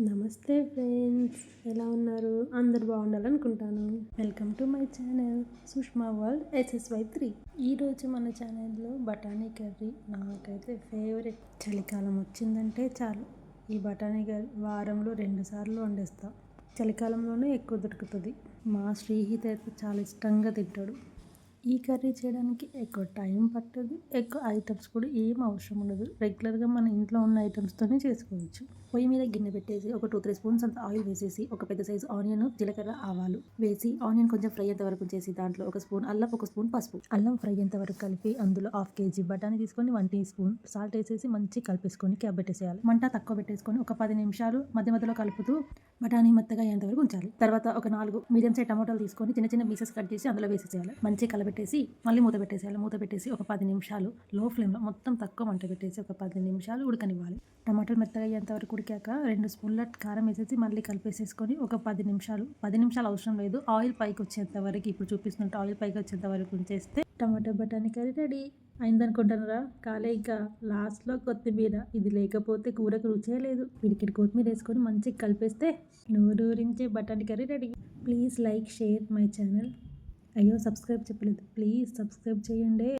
నమస్తే ఫ్రెండ్స్ ఎలా ఉన్నారు? అందరు బాగుండాలనుకుంటాను. Welcome to my channel Sushma world SSY three. ఈరోజు మన ఛానల్లో బఠానీ కర్రీ నాకైతే ఫేవరెట్. చలికాలం వచ్చిందంటే చాలు. ఈ బఠానీ కర్రీ వారంలో రెండు సార్లు వండేస్తా. చలికాలంలోనే ఎక్కువ దొరుకుతుంది. మా శ్రీహిత అయితే చాలా ఇష్టంగా తింటాడు. ఈ కర్రీ చేయడానికి ఎక్కువ టైం పట్టదు ఎక్కువ ఐటమ్స్ కూడా ఏం అవసరం ఉండదు. రెగ్యులర్గా మన ఇంట్లో ఉన్న ఐటమ్స్తోనే చేసుకోవచ్చు. పొయ్యి మీద గిన్నె పెట్టేసి ఒక టూ త్రీ స్పూన్స్ అంత ఆయిల్ వేసేసి ఒక పెద్ద సైజు ఆనియన్ జీలకర్ర ఆవాలు వేసి ఆనియన్ కొంచెం ఫ్రై అయ్యేంత వరకు చేసి దాంట్లో ఒక స్పూన్ అల్లం ఒక స్పూన్ పసుపు. అల్లం ఫ్రై అయ్యేంత వరకు కలిపి అందులో హాఫ్ కేజీ బఠానీ తీసుకొని వన్ టీ స్పూన్ సాల్ట్ వేసేసి మంచి కలిపేసుకొని క్యాబ్ పెట్టేసేయాలి. మంట తక్కువ పెట్టేసుకొని ఒక పది నిమిషాలు మధ్య మధ్యలో కలుపుతూ బఠానీ మెత్తగా అయ్యేంతవరకు ఉంచాలి. తర్వాత ఒక నాలుగు మీడియం సైజ్ టమాటాలు తీసుకొని చిన్న చిన్న పీసెస్ కట్ చేసి అందులో వేసేసేయాలి. మంచిగా కలబెట్టేసి మళ్ళీ మూత పెట్టేసేయాలి. మూత పెట్టేసి ఒక పది నిమిషాలు లో ఫ్లేమ్లో మొత్తం తక్కువ మంట పెట్టేసి ఒక పది నిమిషాలు ఉడకనివ్వాలి. టమాటాలు మెత్తగా అయ్యేంత వరకు ఉడికాక రెండు స్పూన్ల కారం వేసేసి మళ్ళీ కలిపేసేసుకొని ఒక పది నిమిషాలు పది నిమిషాలు అవసరం లేదు. ఆయిల్ పైకి వచ్చేంత వరకు ఇప్పుడు చూపిస్తున్నట్టు ఆయిల్ పైకి వచ్చేంత వరకు ఉంచేస్తే టమాటో బఠానీ కర్రీ రెడీ. అయిందనుకుంటున్నారా? కాలే ఇక లాస్ట్లో కొత్తిమీర. ఇది లేకపోతే కూరకు రుచే లేదు. పిడికిడి కొత్తిమీర వేసుకొని మంచిగా కలిపేస్తే నూరూరించే బఠానీ curry ready. Please like share my channel. అయ్యో సబ్స్క్రైబ్ చెప్పలేదు. ప్లీజ్ సబ్స్క్రైబ్ చేయండి.